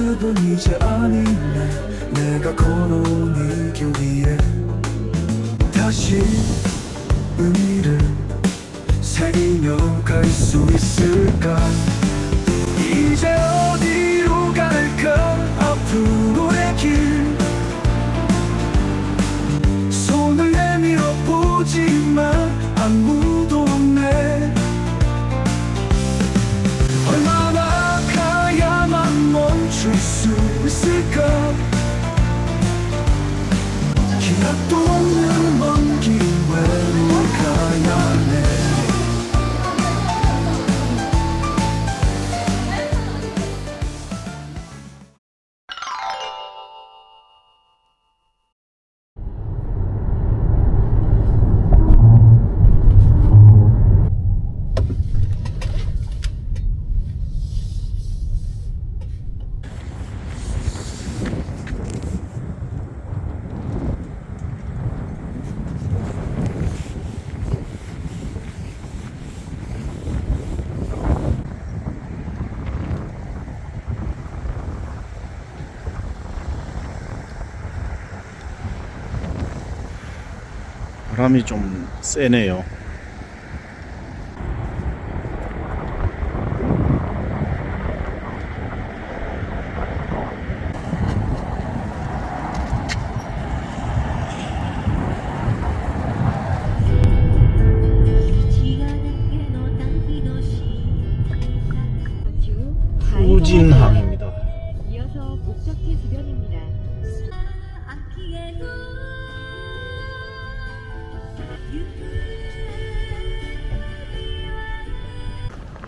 모습은 이제 아니네. 내가 걸어온 이 길 위에 다시 의미를 새기며 갈 수 있을까 바람이 좀 세네요.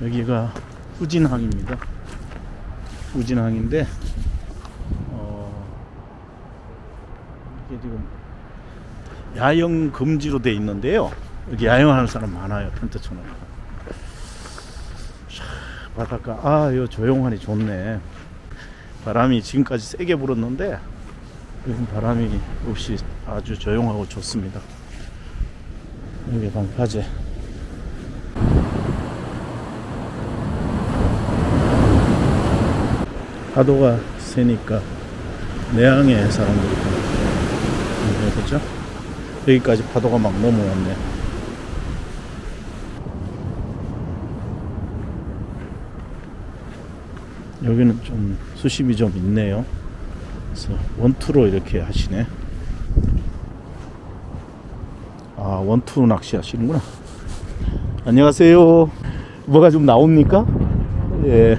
여기가 후진항입니다. 후진항인데 어, 이게 지금 야영 금지로 돼 있는데요. 여기 야영하는 사람 많아요. 샤, 바닷가 아, 요 조용하니 좋네. 바람이 지금까지 세게 불었는데 요즘 바람이 없이 아주 조용하고 좋습니다. 여기 방파제. 파도가 세니까 내항에 사람들이 네, 그죠? 여기까지 파도가 막 넘어왔네. 여기는 좀 수심이 좀 있네요. 그래서 원투로 이렇게 하시네. 아, 원투 낚시 하시는구나. 안녕하세요. 뭐가 좀 나옵니까? 예.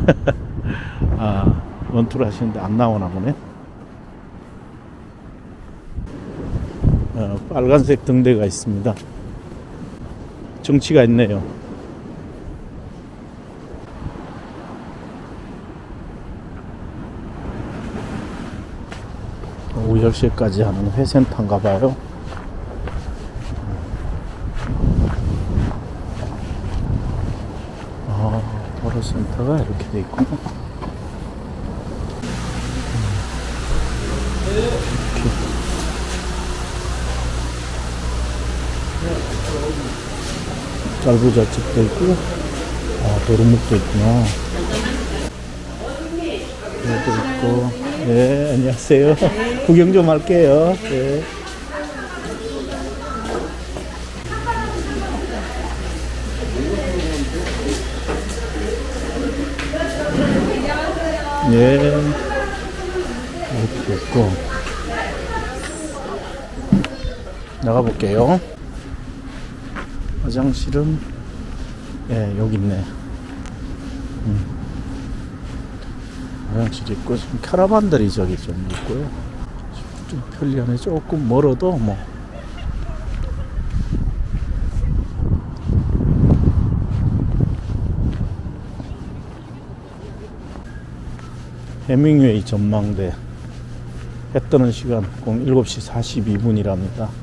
아, 원투를 하시는데 안 나오나 보네. 어, 빨간색 등대가 있습니다. 정치가 있네요. 오후 10시까지 하는 회센터인가 봐요. 아, 도로센터가 이렇게 돼 있구나. 짤부잣집도 있고, 아, 도루묵도 있구나. 여기도 있고, 네, 안녕하세요. 구경 좀 할게요. 네. 네. 이렇게 있고. 나가볼게요. 화장실은 예 여기 있네. 음. 화장실 있고 지금 캐러반들이 저기 좀 있고요. 좀 편리하네. 조금 멀어도 뭐. 해밍웨이 전망대 해 뜨는 시간 07시 42분이랍니다.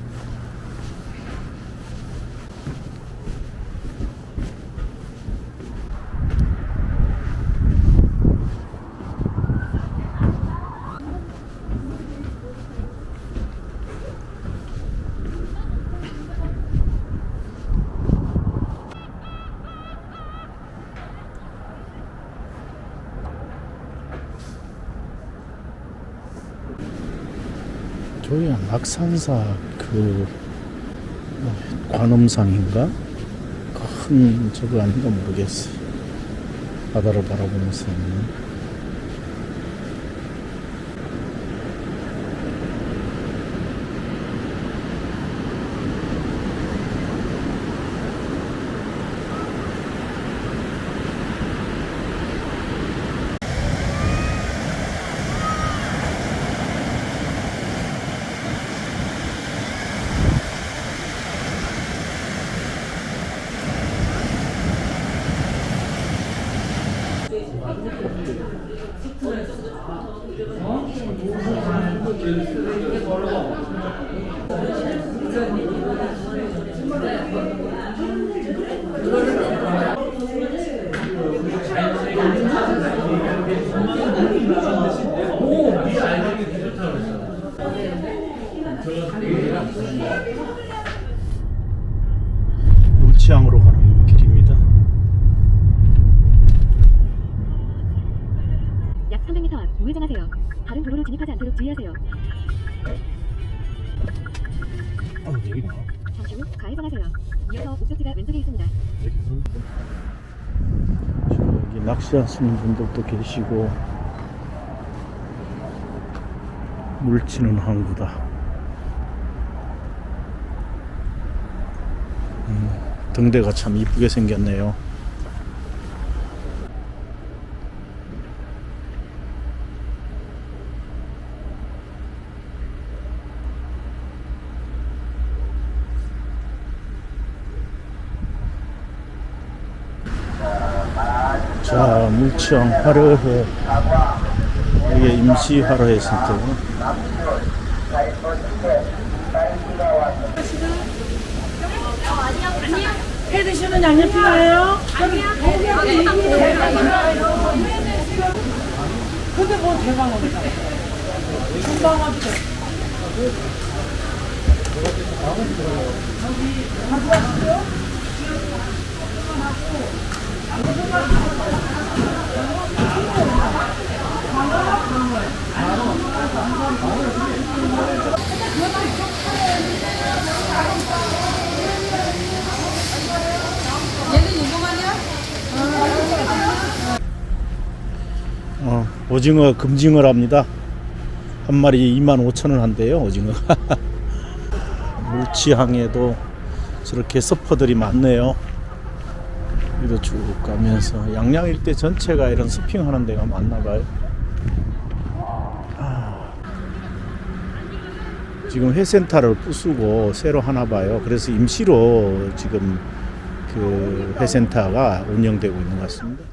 저기가 낙산사 그 뭐, 관음상인가? 큰 저거 아닌가 모르겠어. 바다를 바라보면서 있는. 울치항으로 가는 길입니다. 약 300m 앞 우회전하세요. 다른 도로로 진입하지 않도록 주의하세요. 아, 여기 나. 잠시 후 가해선하세요. 이어서 목적지가 왼쪽에 있습니다. 저기 낚시하시는 분들도 계시고 물치는 항구다. 음, 등대가 참 이쁘게 생겼네요. 자, 물청 화로회 이게 임시 화로회 센터. 해 드시는 양념 필요해요? 근데 뭐. 금방 와도 돼. 어, 오징어 금징어를 합니다. 한 마리 2만 5천 원 한대요, 오징어가. 물치항에도 저렇게 서퍼들이 많네요. 여기도 쭉 가면서 양양 일대 전체가 이런 서핑하는 데가 많나 봐요. 아. 지금 회센터를 부수고 새로 하나 봐요. 그래서 임시로 지금 그 회센터가 운영되고 있는 것 같습니다.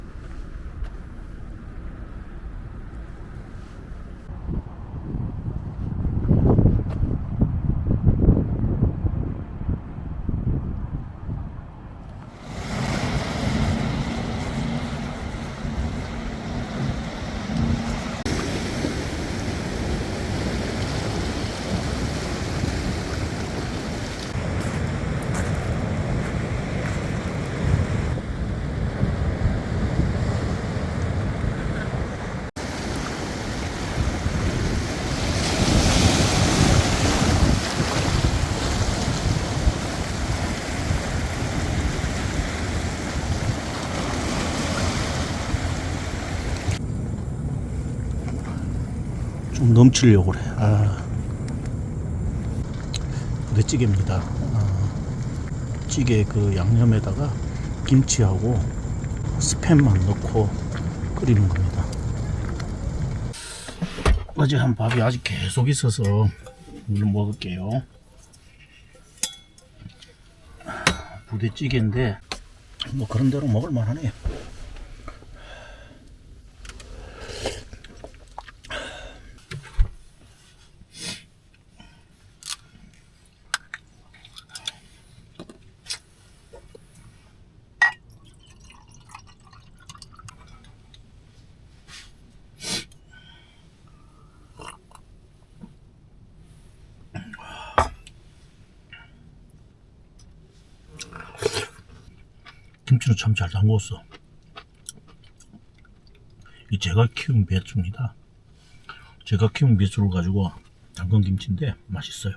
넘치려고 그래. 아. 부대찌개입니다. 아, 찌개 그 양념에다가 김치하고 스팸만 넣고 끓이는 겁니다. 어제 한 밥이 아직 계속 있어서 이걸 먹을게요. 부대찌개인데 뭐 그런 대로 먹을 만하네요. 김치는 참잘 담궜어. 이 제가 키운 배추입니다. 제가 키운 배추를 가지고 당근 김치인데 맛있어요.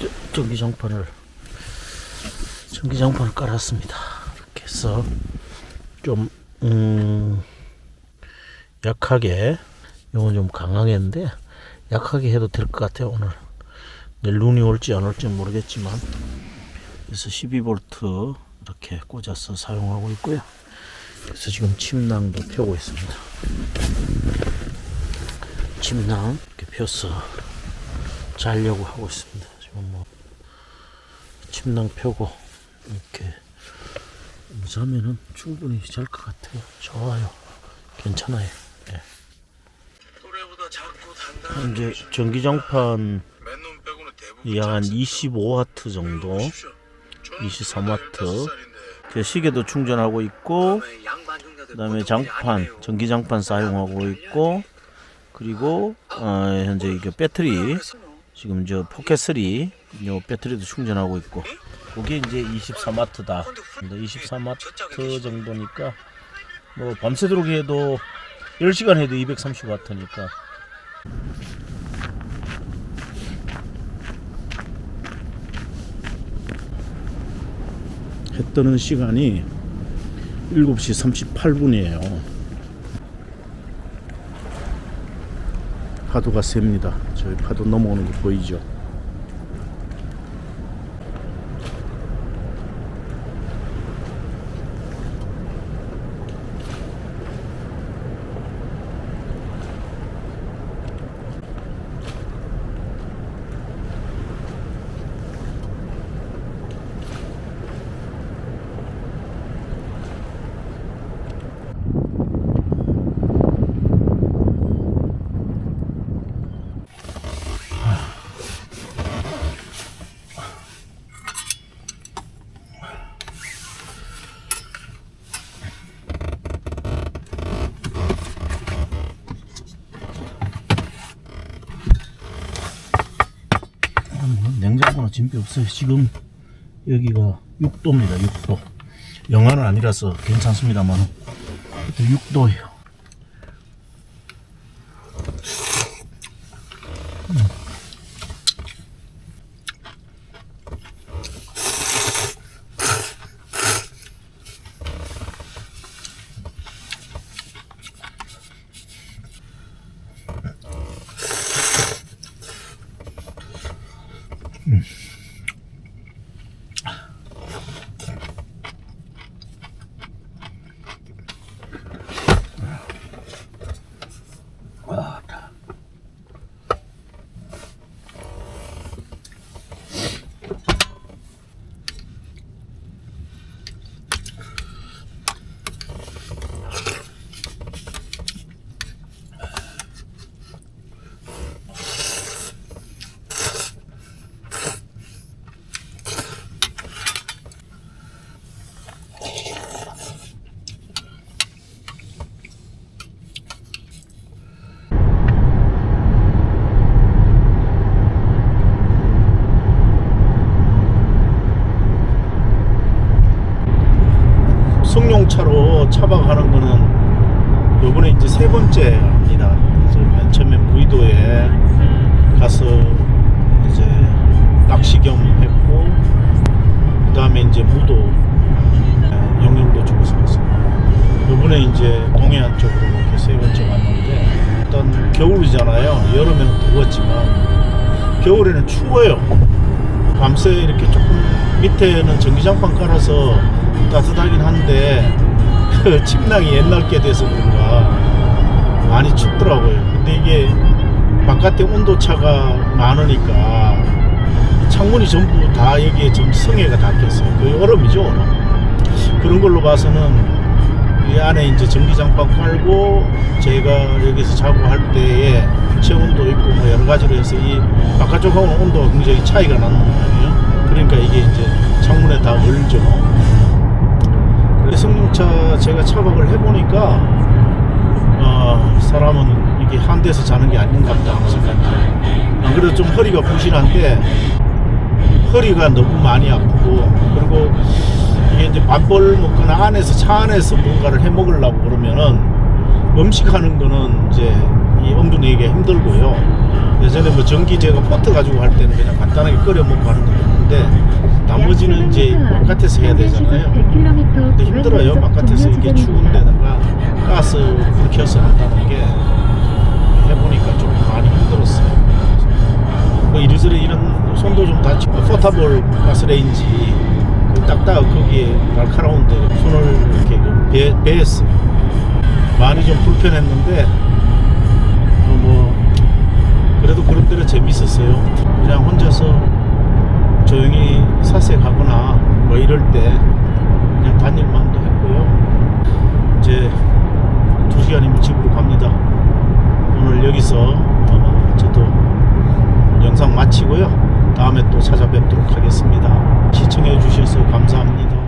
저- 전기장판을 전기장판을 깔았습니다. 이렇게 해서 좀 음, 약하게 이건 좀 강하게 했는데 약하게 해도 될 것 같아요 오늘 내일 눈이 올지 안 올지 모르겠지만 그래서 12V 이렇게 꽂아서 사용하고 있고요. 그래서 지금 침낭도 펴고 있습니다. 침낭 이렇게 펴서 자려고 하고 있습니다. 침낭 펴고 이렇게 자면은 충분히 잘 것 같아요. 좋아요. 괜찮아요. 예. 단단한 이제 전기장판 맨놈 빼고는 대부분 약 작습니다. 25와트 정도, 보십시오. 저는 23와트. 다섯 살인데 그 시계도 충전하고 있고, 다음에 그다음에 보통 장판. 전기장판 사용하고 있고, 그리고 어, 현재 이게 배터리 지금 저 포켓 3, 요 배터리도 충전하고 있고, 그게 이제 23와트다. 근데 23와트 정도니까 뭐 밤새도록 해도 10시간 해도 230와트니까 해 뜨는 시간이 7시 38분이에요. 파도가 셉니다. 저희 파도 넘어오는 거 보이죠? 뭐 냉장고나 진배 없어요. 지금 여기가 6도입니다. 6도. 영하는 아니라서 괜찮습니다만 6도예요. 승 차박하는 거는 요번에 이제 세 번째입니다. 그래서 맨 처음에 무의도에 가서 이제 낚시 겸 했고 그 다음에 이제 무도 영영도 쪽에서 갔습니다. 요번에 이제 동해안 쪽으로 이렇게 세 번째 갔는데 일단 겨울이잖아요. 여름에는 더웠지만 겨울에는 추워요. 밤새 이렇게 조금 밑에는 전기장판 깔아서 따뜻하긴 한데 그 침낭이 옛날 게 돼서 그런가 많이 춥더라고요. 근데 이게 바깥에 온도차가 많으니까 창문이 전부 다 여기에 좀 성에가 닿겠어요. 거의 얼음이죠, 얼음. 그런 걸로 봐서는 이 안에 이제 전기장판 깔고 제가 여기서 자고 할 때에 체온도 있고 뭐 여러 가지로 해서 이 바깥쪽하고는 온도가 굉장히 차이가 나는 거예요. 그러니까 이게 이제 창문에 다 얼죠. 승용차 제가 차박을 해보니까 어, 사람은 이게 한 데서 자는 게 하는 생각이 들어요. 안 그래도 좀 허리가 부실한데 허리가 너무 많이 아프고 그리고 이게 이제 밥벌 먹거나 안에서 차 안에서 뭔가를 해 먹으려고 그러면은 음식하는 거는 이제 이 엄두 내기가 힘들고요. 예전에 뭐 전기 제가 포트 가지고 할 때는 그냥 간단하게 끓여 먹고 하는 있는데 나머지는 이제 바깥에서 해야 되잖아요. 근데 힘들어요. 바깥에서 이게 추운 데다가 가스 불 켜서 한다는 게 해보니까 좀 많이 힘들었어요. 뭐 이리저리 이런 손도 좀 다치고 포타볼 가스레인지 그 딱딱 거기에 날카로운데 손을 이렇게 좀 배, 베었어요. 많이 좀 불편했는데 어, 뭐 그래도 그런 대로 재밌었어요. 그냥 혼자서 조용히 사색하거나 뭐 이럴 때 그냥 다닐만도 했고요. 이제 두 시간이면 집으로 갑니다. 오늘 여기서 어, 저도 영상 마치고요. 다음에 또 찾아뵙도록 하겠습니다. 시청해 주셔서 감사합니다.